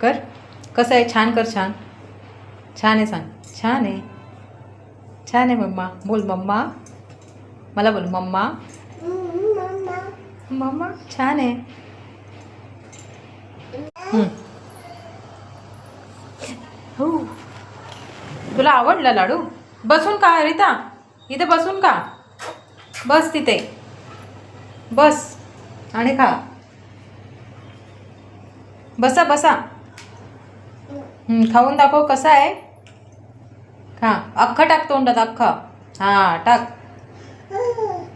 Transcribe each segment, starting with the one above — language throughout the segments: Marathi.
कर. कसं आहे? छान कर छान. छान आहे सांग. छान आहे. छान आहे मम्मा. बोल मम्मा. मला बोल मम्मा. मम्मा छान आहे. हो. तुला आवडला लाडू? बसून का रिता? इथे बसून का? बस तिथे. बस. आणि खा. बसा बसा. खाऊन दाखव कसा आहे. खा. अख्खं टाक तोंडात अख्खं. हां टाक.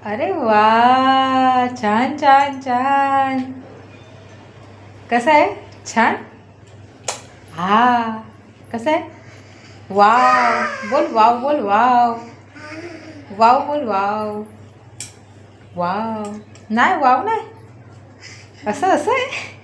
अरे वा छान छान छान. कसं आहे? छान? हा कसं आहे? वाव. बोल वाव बोल वाव. वाव बोल वाव. वाव नाही वाव नाही असं असं आहे